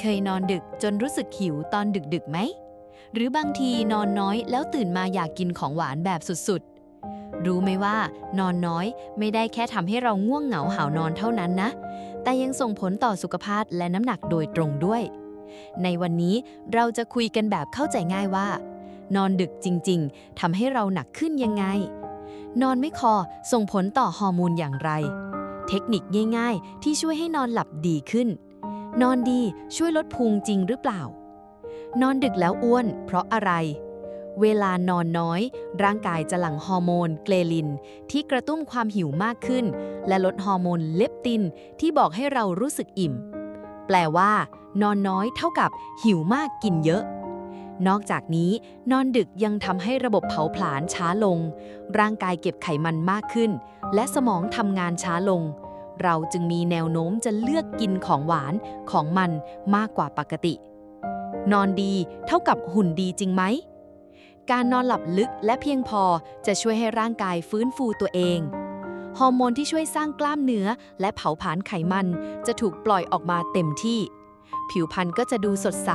เคยนอนดึกจนรู้สึกหิวตอนดึกๆไหม หรือบางทีนอนน้อยแล้วตื่นมาอยากกินของหวานแบบสุดๆ รู้ไหมว่า นอนน้อยไม่ได้แค่ทำให้เราง่วงเหงาหานอนเท่านั้นนะ แต่ยังส่งผลต่อสุขภาพและน้ำหนักโดยตรงด้วย ในวันนี้เราจะคุยกันแบบเข้าใจง่ายว่า นอนดึกจริงๆทำให้เราหนักขึ้นยังไง นอนไม่พอส่งผลต่อฮอร์โมนอย่างไร เทคนิคง่าย ๆ ที่ช่วยให้นอนหลับดีขึ้น นอนดีช่วยลดพุงจริงหรือเปล่า นอนดึกแล้วอ้วน เพราะอะไร เวลานอนน้อย ร่างกายจะหลั่งฮอร์โมนเกรลิน ที่กระตุ้นความหิวมากขึ้น และลดฮอร์โมนเลปติน ที่บอกให้เรารู้สึกอิ่ม แปลว่า นอนน้อยเท่ากับหิวมากกินเยอะนอกจากนี้ นอนดึกยังทำให้ระบบเผาผลาญช้าลง ร่างกายเก็บไขมันมากขึ้น และสมองทำงานช้าลง เราจึงมีแนวโน้มจะเลือกกินของหวานของมันมากกว่าปกติ นอนดีเท่ากับหุ่นดีจริงไหม การนอนหลับลึกและเพียงพอจะช่วยให้ร่างกายฟื้นฟูตัวเอง ฮอร์โมนที่ช่วยสร้างกล้ามเนื้อและเผาผลาญไขมันจะถูกปล่อยออกมาเต็มที่ ผิวพรรณก็จะดูสดใส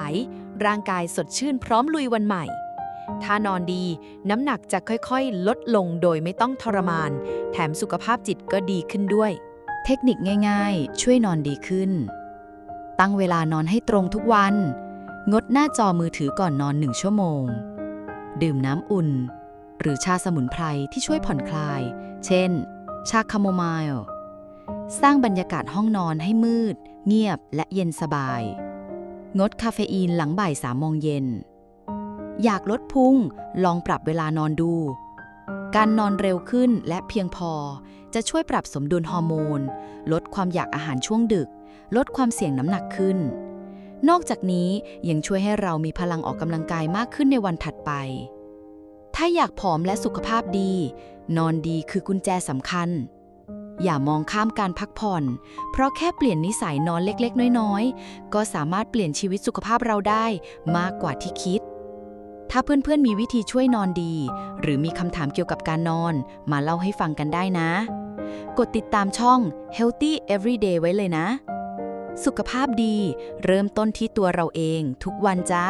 ร่างกายสดชื่นพร้อมลุยวันใหม่ถ้านอนดี น้ำหนักจะค่อยๆ ลดลงโดยไม่ต้องทรมาน แถมสุขภาพจิตก็ดีขึ้นด้วย เทคนิคง่ายๆ ช่วยนอนดีขึ้น ตั้งเวลานอนให้ตรงทุกวัน งดหน้าจอมือถือก่อนนอนหนึ่งชั่วโมง ดื่มน้ำอุ่น หรือชาสมุนไพรที่ช่วยผ่อนคลาย เช่น ชาคาโมไมล์สร้างบรรยากาศห้องนอนให้มืด เงียบและเย็นสบาย งดคาเฟอีนหลังบ่ายสามโมงเย็น อยากลดพุงลองปรับเวลานอนดู การนอนเร็วขึ้นและเพียงพอ จะช่วยปรับสมดุลฮอร์โมน ลดความอยากอาหารช่วงดึก ลดความเสี่ยงน้ำหนักขึ้น นอกจากนี้ยังช่วยให้เรามีพลังออกกำลังกายมากขึ้นในวันถัดไป ถ้าอยากผอมและสุขภาพดี นอนดีคือกุญแจสำคัญ อย่ามองข้ามการพักผ่อน เพราะแค่เปลี่ยนนิสัยนอนเล็กๆ น้อยๆ ก็สามารถเปลี่ยนชีวิตสุขภาพเราได้มากกว่าที่คิดถ้าเพื่อนๆมีวิธีช่วยนอนดี หรือมีคำถามเกี่ยวกับการนอน มาเล่าให้ฟังกันได้นะ กดติดตามช่อง Healthy Everyday ไว้เลยนะ สุขภาพดี เริ่มต้นที่ตัวเราเองทุกวันจ้า